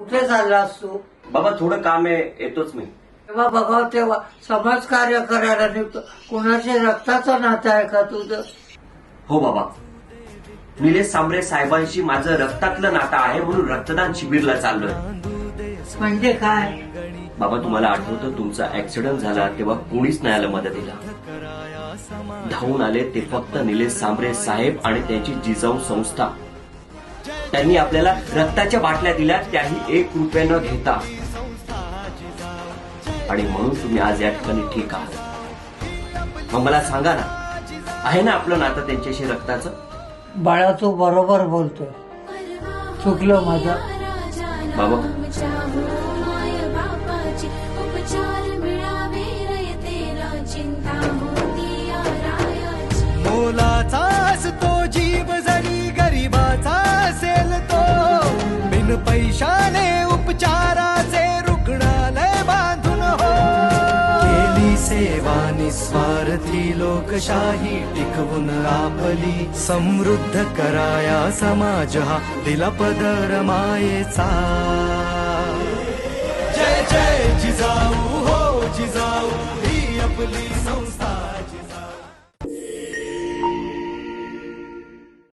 कुठे चाललास तू बाबा थोडं काम आहे येतोच मी. तेव्हा बघाव तेव्हा समाजकार्य करायला निघतो. कुणाच्या रक्ताचं नातं आहे का तुझं? हो बाबा. निलेश सांबरे साहेबांशी माझं रक्तातलं नातं आहे म्हणून रक्तदान शिबिरला चाललोय. म्हणजे काय? बाबा तुम्हाला आठवतं तुमचा ऍक्सिडेंट झाला तेव्हा कोणीच नाही आलं मदतीला. धावून आले ते फक्त निलेश सांबरे साहेब आणि त्यांची जिजाऊ संस्था. त्यांनी आपल्याला रक्ताच्या बाटल्या दिल्या त्याही एक रुपये न घेता. आणि म्हणून तुम्ही आज या ठिकाणी ठीक आहात. मग मला सांगा ना आहे ना आपलं नातं त्यांच्याशी रक्ताचं? बाळा तू बरोबर बोलतोय. चुकलं माझं. बाबा. मोलाचा पैशाने उपचाराचे रुग्णालय बांधून हो. केली सेवा निस्वार्थी लोकशाही टिकवून आपली. समृद्ध कराया समाज हा दिला पदर मायेचा. जय जय जिजाऊ हो जिजाऊ ही आपली